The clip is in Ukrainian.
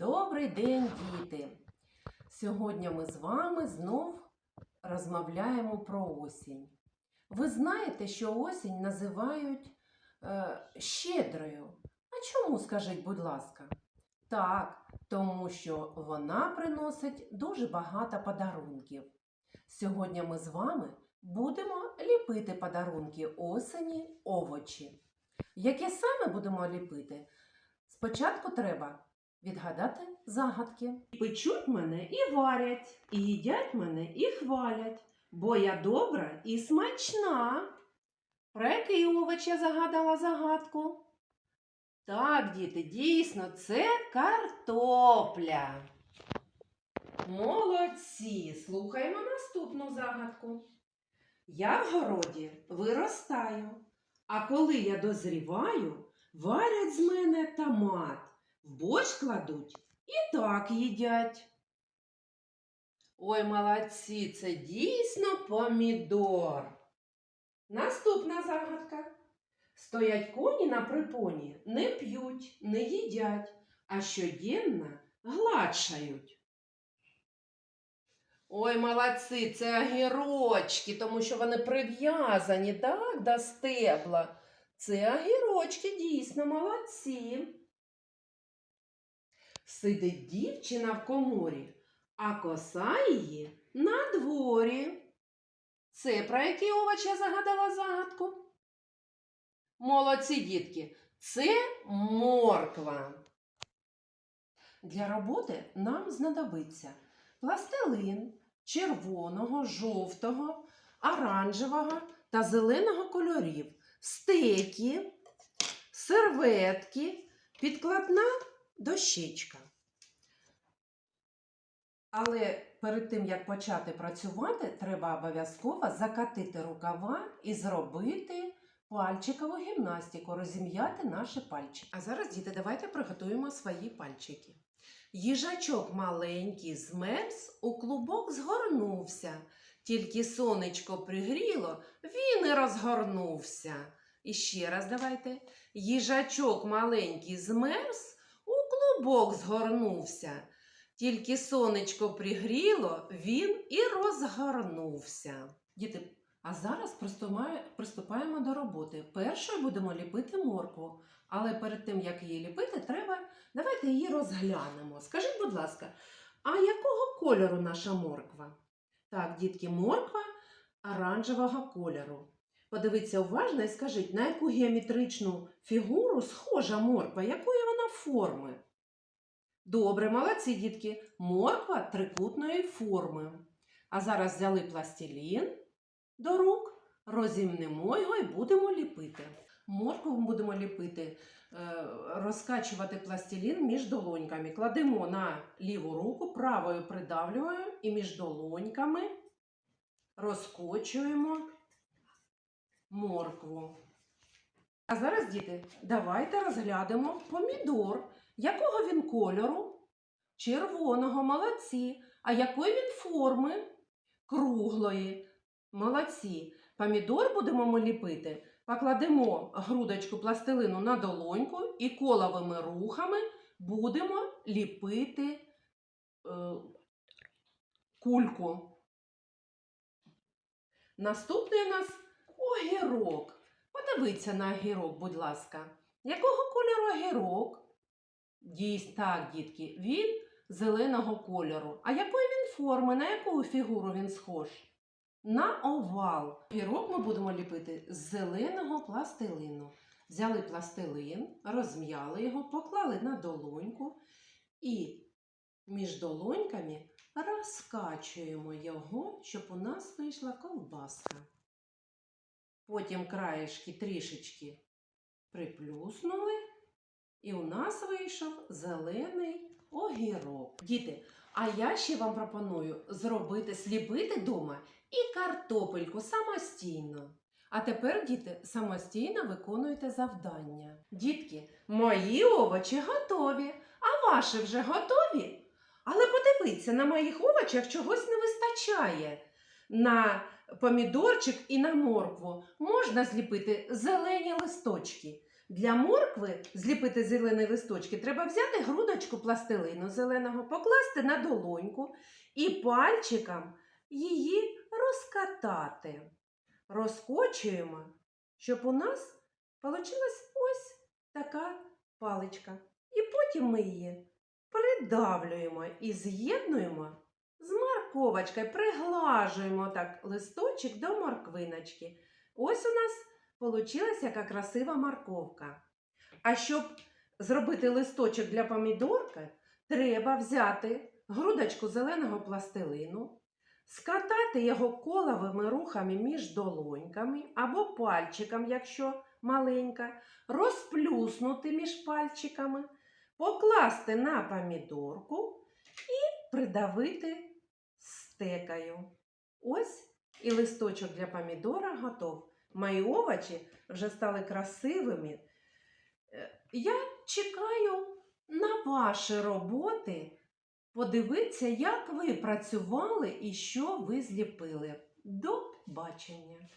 Добрий день, діти! Сьогодні ми з вами знов розмовляємо про осінь. Ви знаєте, що осінь називають е, щедрою. А чому, скажіть, будь ласка? Так, тому що вона приносить дуже багато подарунків. Сьогодні ми з вами будемо ліпити подарунки осені овочі. Яке саме будемо ліпити? Спочатку треба відгадати загадки. Печуть мене і варять, і їдять мене і хвалять, бо я добра і смачна. Про який овоч я загадала загадку? Так, діти, дійсно, це картопля. Молодці! Слухаємо наступну загадку. Я в городі виростаю, а коли я дозріваю, варять з мене томат, в борщ кладуть і так їдять. Ой, молодці, це дійсно помідор. Наступна загадка. Стоять коні на припоні, не п'ють, не їдять, а щоденно гладшають. Ой, молодці, це огірочки, тому що вони прив'язані так, до стебла. Це огірочки, дійсно молодці. Сидить дівчина в коморі, а коса її на дворі. Це про який овоч я загадала загадку? Молодці, дітки, це морква. Для роботи нам знадобиться пластилин червоного, жовтого, оранжевого та зеленого кольорів, стеки, серветки, підкладна дощечка. Але перед тим, як почати працювати, треба обов'язково закатити рукава і зробити пальчикову гімнастику, розім'яти наші пальчики. А зараз, діти, давайте приготуємо свої пальчики. Їжачок маленький змерз, у клубок згорнувся. Тільки сонечко пригріло, він і розгорнувся. І ще раз давайте. Їжачок маленький змерз, клубок згорнувся. Тільки сонечко пригріло, він і розгорнувся. Діти, а зараз приступаємо до роботи. Першою будемо ліпити моркву. Але перед тим, як її ліпити, треба давайте її розглянемо. Скажіть, будь ласка, а якого кольору наша морква? Так, дітки, морква оранжевого кольору. Подивіться уважно і скажіть, на яку геометричну фігуру схожа морква, якої вона форми? Добре, молодці, дітки. Морква трикутної форми. А зараз взяли пластилін до рук, розімнемо його і будемо ліпити. Моркву будемо ліпити, е, розкачувати пластилін між долоньками. Кладемо на ліву руку, правою придавлюємо і між долоньками розкочуємо моркву. А зараз, діти, давайте розглянемо помідор. Якого він кольору? Червоного, молодці. А якої він форми? Круглої. Молодці. Помідор будемо ми ліпити. Покладемо грудочку пластилину на долоньку і коловими рухами будемо ліпити е, кульку. Наступний у нас огірок. Подивіться на огірок, будь ласка. Якого кольору огірок? Дійсно, так, дітки, він зеленого кольору. А якої він форми, на яку фігуру він схож? На овал. Пірог ми будемо ліпити з зеленого пластилину. Взяли пластилин, розм'яли його, поклали на долоньку і між долоньками розкачуємо його, щоб у нас вийшла ковбаска. Потім краєшки трішечки приплюснули, і у нас вийшов зелений огірок. Діти, а я ще вам пропоную зробити, сліпити вдома і картопельку самостійно. А тепер, діти, самостійно виконуйте завдання. Дітки, мої овочі готові, а ваші вже готові? Але подивіться, на моїх овочах чогось не вистачає. На помідорчик і на моркву можна зліпити зелені листочки. Для моркви зліпити зелені листочки треба взяти грудочку пластилину зеленого, покласти на долоньку і пальчиком її розкатати. Розкочуємо, щоб у нас вийшла ось така паличка. І потім ми її придавлюємо і з'єднуємо з морковочкою, приглажуємо так листочок до морквиночки. Ось у нас получилась яка красива морковка. А щоб зробити листочок для помідорки, треба взяти грудочку зеленого пластилину, скатати його коловими рухами між долоньками або пальчиком, якщо маленька, розплюснути між пальчиками, покласти на помідорку і придавити стекою. Ось і листочок для помідора готов. Мої овочі вже стали красивими. Е, Я чекаю на ваші роботи. Подивіться, як ви працювали і що ви зліпили. До бачення!